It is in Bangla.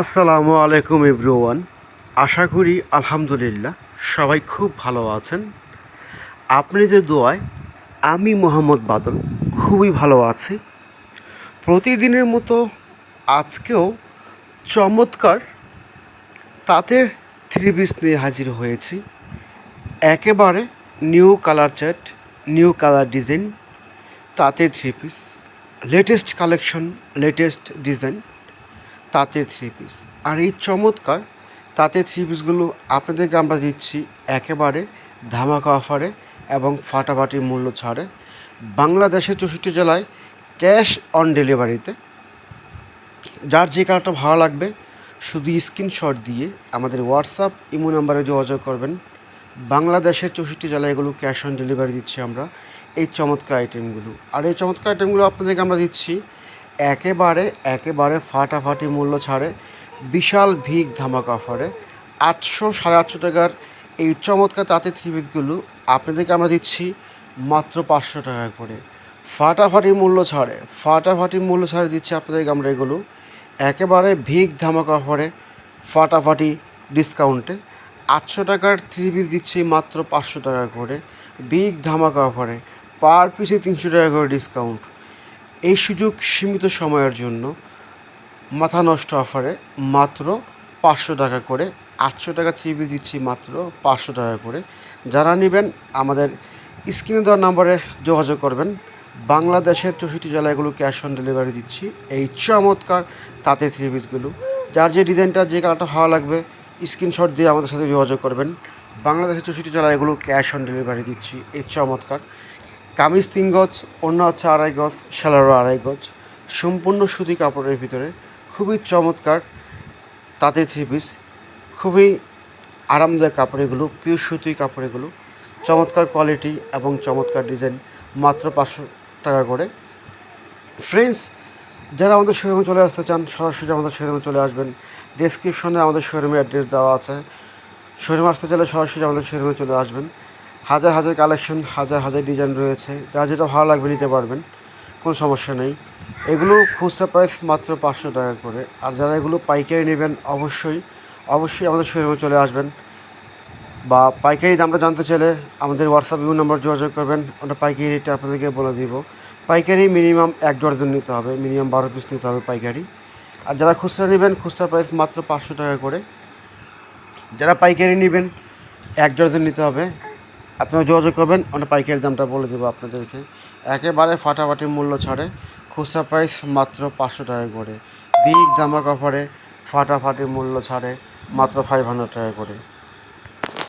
আসসালামু আলাইকুম এভরিওয়ান। আশা করি আলহামদুলিল্লাহ সবাই খুব ভালো আছেন। আপনাদের দোয়ায় আমি মোহাম্মদ বাদল খুবই ভালো আছি। প্রতিদিনের মতো আজকেও চমৎকার তাঁতের থ্রি পিস নিয়ে হাজির হয়েছি। একেবারে নিউ কালার চ্যাট নিউ কালার ডিজাইন তাঁতের three piece latest collection latest design তাঁতের থ্রি পিস আর এই চমৎকার তাঁতের থ্রি পিসগুলো আপনাদেরকে আমরা দিচ্ছি একেবারে ধামাকা অফারে এবং ফাটাফাটি মূল্য ছাড়ে। বাংলাদেশের চৌষট্টি জেলায় ক্যাশ অন ডেলিভারিতে যার যে কালারটা ভালো লাগবে, শুধু স্ক্রিনশট দিয়ে আমাদের হোয়াটসঅ্যাপ ইমো নাম্বারে যোগাযোগ করবেন। বাংলাদেশের চৌষট্টি জেলায় এগুলো ক্যাশ অন ডেলিভারি দিচ্ছি আমরা। এই চমৎকার আইটেমগুলো আর এই চমৎকার আইটেমগুলো আপনাদেরকে আমরা দিচ্ছি একেবারে একেবারে ফাটাফাটি মূল্য ছাড়ে। বিশাল ভিগ ধামাকা অফারে আটশো, সাড়ে আটশো টাকার এই চমৎকার তাঁতের থ্রিপিসগুলো আপনাদেরকে আমরা দিচ্ছি মাত্র পাঁচশো টাকা করে। ফাটাফাটি মূল্য ছাড়ে। ফাটাফাটি মূল্য ছাড়ে দিচ্ছি আপনাদেরকে আমরা এগুলো। একেবারে ভিগ ধামাকা অফারে ফাটাফাটি ডিসকাউন্টে আটশো টাকার থ্রি পিস দিচ্ছি মাত্র পাঁচশো টাকা করে। বিগ ধামাকা অফারে পার পিসে তিনশো টাকা করে ডিসকাউন্ট এই সুযোগ সীমিত সময়ের জন্য মাথা নষ্ট অফারে মাত্র পাঁচশো টাকা করে, আটশো টাকা থ্রি পিস দিচ্ছি মাত্র পাঁচশো টাকা করে। যারা নেবেন, আমাদের স্ক্রিনে দেওয়ার নাম্বারে যোগাযোগ করবেন। বাংলাদেশের চৌষট্টি জেলায় এগুলো ক্যাশ অন ডেলিভারি দিচ্ছি। এই চমৎকার তাঁতের থ্রি পিসগুলো যার যে ডিজাইনটা, যে কালারটা ভালো লাগবে স্ক্রিনশট দিয়ে আমাদের সাথে যোগাযোগ করবেন। বাংলাদেশের চৌষট্টি জেলায় এগুলো ক্যাশ অন ডেলিভারি দিচ্ছি। এই চমৎকার। কামিজ তিন গজ অন্য হচ্ছে আড়াই গজ সালোয়ারও আড়াই গজ। সম্পূর্ণ সুতি কাপড়ের ভিতরে খুবই চমৎকার তাঁতের থ্রি পিস খুবই আরামদায়ক কাপড় এগুলো পিওর সুতির কাপড় এগুলো চমৎকার কোয়ালিটি এবং চমৎকার ডিজাইন মাত্র পাঁচশো টাকা করে। ফ্রেন্ডস যারা আমাদের শোরুমে চলে আসতে চান, সরাসরি আমাদের শোরুমে চলে আসবেন। ডেসক্রিপশনে আমাদের শোরুমের অ্যাড্রেস দেওয়া আছে। শোরুমে আসতে চাইলে সরাসরি আমাদের শোরুমে চলে আসবেন। হাজার হাজার কালেকশন, হাজার হাজার ডিজাইন রয়েছে। যা যেটা ভালো লাগবে নিতে পারবেন, কোনো সমস্যা নেই। এগুলো খুচরা প্রাইস মাত্র পাঁচশো টাকা করে। আর যারা এগুলো পাইকারি নেবেন, অবশ্যই অবশ্যই আমাদের শোরুমে চলে আসবেন। বা পাইকারি দামটা জানতে চাইলে আমাদের হোয়াটসঅ্যাপ ইউ নাম্বার যোগাযোগ করবেন। আমরা পাইকারি রেটটা আপনাদেরকে বলে দিব। পাইকারি মিনিমাম এক ডজন নিতে হবে। মিনিমাম বারো পিস নিতে হবে পাইকারি। আর যারা খুচরা নেবেন, খুচরা প্রাইস মাত্র পাঁচশো টাকা করে। যারা পাইকারি নেবেন, এক ডজন নিতে হবে। আপনারা যোগাযোগ করবেন, আমরা পাইকারি দামটা বলে দেবো আপনাদেরকে। একেবারে ফাটাফাটি মূল্য ছাড়ে, খুচরা প্রাইস মাত্র পাঁচশো টাকা করে। বিগ দামা অফারে ফাটাফাটি মূল্য ছাড়ে, মাত্র ফাইভ হান্ড্রেড টাকা করে।